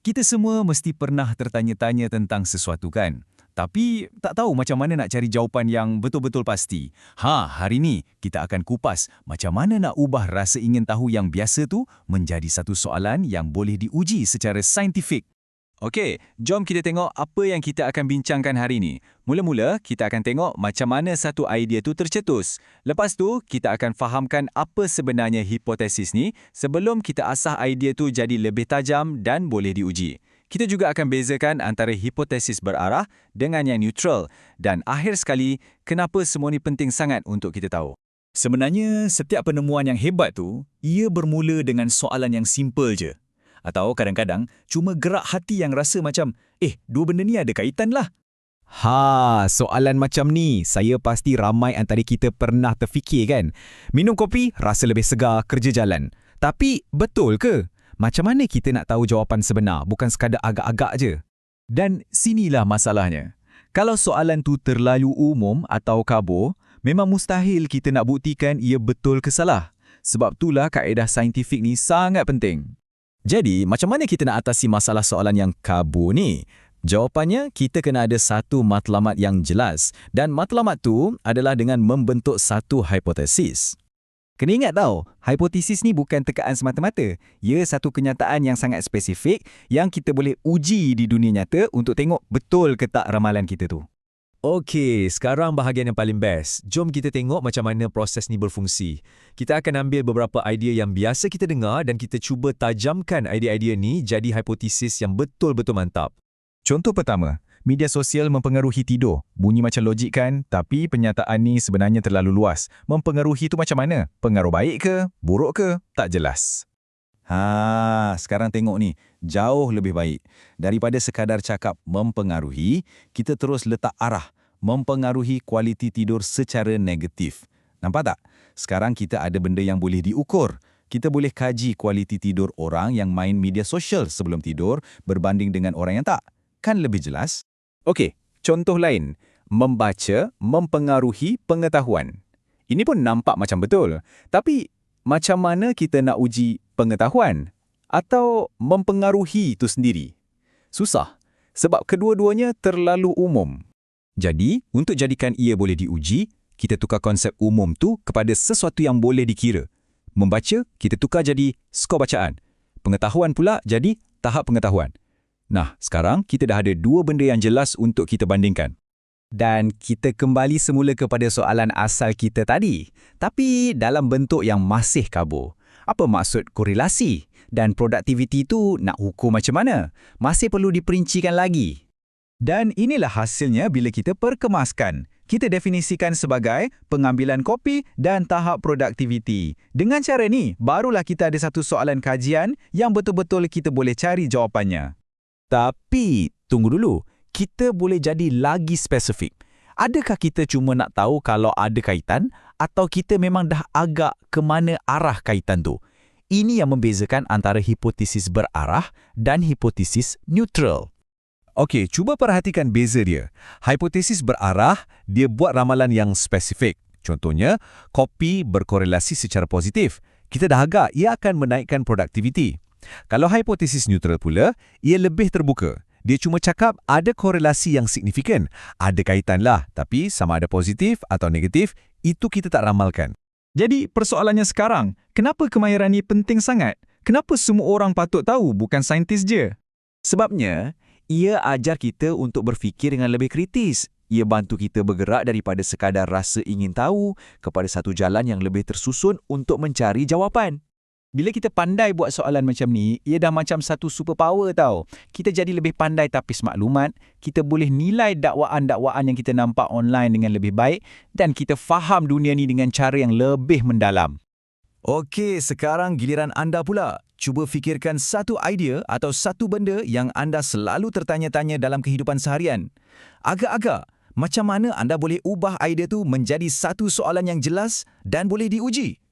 Kita semua mesti pernah tertanya-tanya tentang sesuatu kan? Tapi tak tahu macam mana nak cari jawapan yang betul-betul pasti. Ha, hari ni kita akan kupas macam mana nak ubah rasa ingin tahu yang biasa tu menjadi satu soalan yang boleh diuji secara saintifik. Okey, jom kita tengok apa yang kita akan bincangkan hari ini. Mula-mula, kita akan tengok macam mana satu idea tu tercetus. Lepas tu, kita akan fahamkan apa sebenarnya hipotesis ni sebelum kita asah idea tu jadi lebih tajam dan boleh diuji. Kita juga akan bezakan antara hipotesis berarah dengan yang neutral. Dan akhir sekali, kenapa semua ni penting sangat untuk kita tahu. Sebenarnya, setiap penemuan yang hebat tu, ia bermula dengan soalan yang simple je. Atau kadang-kadang cuma gerak hati yang rasa macam, eh, dua benda ni ada kaitan lah. Ha, soalan macam ni saya pasti ramai antara kita pernah terfikir kan. Minum kopi rasa lebih segar kerja jalan. Tapi betul ke? Macam mana kita nak tahu jawapan sebenar bukan sekadar agak-agak je? Dan sinilah masalahnya. Kalau soalan tu terlalu umum atau kabur, memang mustahil kita nak buktikan ia betul ke salah. Sebab itulah kaedah saintifik ni sangat penting. Jadi, macam mana kita nak atasi masalah soalan yang kabur ni? Jawapannya, kita kena ada satu matlamat yang jelas dan matlamat tu adalah dengan membentuk satu hipotesis. Kena ingat tau, hipotesis ni bukan tekaan semata-mata. Ia satu kenyataan yang sangat spesifik yang kita boleh uji di dunia nyata untuk tengok betul ke tak ramalan kita tu. Okey, sekarang bahagian yang paling best. Jom kita tengok macam mana proses ni berfungsi. Kita akan ambil beberapa idea yang biasa kita dengar dan kita cuba tajamkan idea-idea ni jadi hipotesis yang betul-betul mantap. Contoh pertama, media sosial mempengaruhi tidur. Bunyi macam logik kan? Tapi penyataan ni sebenarnya terlalu luas. Mempengaruhi tu macam mana? Pengaruh baik ke? Buruk ke? Tak jelas. Ha, sekarang tengok ni, jauh lebih baik. Daripada sekadar cakap mempengaruhi, kita terus letak arah mempengaruhi kualiti tidur secara negatif. Nampak tak? Sekarang kita ada benda yang boleh diukur. Kita boleh kaji kualiti tidur orang yang main media sosial sebelum tidur berbanding dengan orang yang tak. Kan lebih jelas? Okey, contoh lain. Membaca mempengaruhi pengetahuan. Ini pun nampak macam betul. Tapi macam mana kita nak uji pengetahuan atau mempengaruhi itu sendiri? Susah, sebab kedua-duanya terlalu umum. Jadi, untuk jadikan ia boleh diuji, kita tukar konsep umum tu kepada sesuatu yang boleh dikira. Membaca, kita tukar jadi skor bacaan. Pengetahuan pula jadi tahap pengetahuan. Nah, sekarang kita dah ada dua benda yang jelas untuk kita bandingkan. Dan kita kembali semula kepada soalan asal kita tadi, tapi dalam bentuk yang masih kabur. Apa maksud korelasi? Dan produktiviti itu nak ukur macam mana? Masih perlu diperincikan lagi. Dan inilah hasilnya bila kita perkemaskan. Kita definisikan sebagai pengambilan kopi dan tahap produktiviti. Dengan cara ni, barulah kita ada satu soalan kajian yang betul-betul kita boleh cari jawapannya. Tapi, tunggu dulu kita boleh jadi lagi spesifik. Adakah kita cuma nak tahu kalau ada kaitan atau kita memang dah agak ke mana arah kaitan tu? Ini yang membezakan antara hipotesis berarah dan hipotesis neutral. Okey, cuba perhatikan beza dia. Hipotesis berarah, dia buat ramalan yang spesifik. Contohnya, kopi berkorelasi secara positif. Kita dah agak ia akan menaikkan produktiviti. Kalau hipotesis neutral pula, ia lebih terbuka. Dia cuma cakap ada korelasi yang signifikan. Ada kaitan lah, tapi sama ada positif atau negatif, itu kita tak ramalkan. Jadi persoalannya sekarang, kenapa kemahiran ini penting sangat? Kenapa semua orang patut tahu bukan saintis je? Sebabnya, ia ajar kita untuk berfikir dengan lebih kritis. Ia bantu kita bergerak daripada sekadar rasa ingin tahu kepada satu jalan yang lebih tersusun untuk mencari jawapan. Bila kita pandai buat soalan macam ni, ia dah macam satu superpower tau. Kita jadi lebih pandai tapis maklumat, kita boleh nilai dakwaan-dakwaan yang kita nampak online dengan lebih baik dan kita faham dunia ni dengan cara yang lebih mendalam. Okey, sekarang giliran anda pula. Cuba fikirkan satu idea atau satu benda yang anda selalu tertanya-tanya dalam kehidupan seharian. Agak-agak, macam mana anda boleh ubah idea tu menjadi satu soalan yang jelas dan boleh diuji?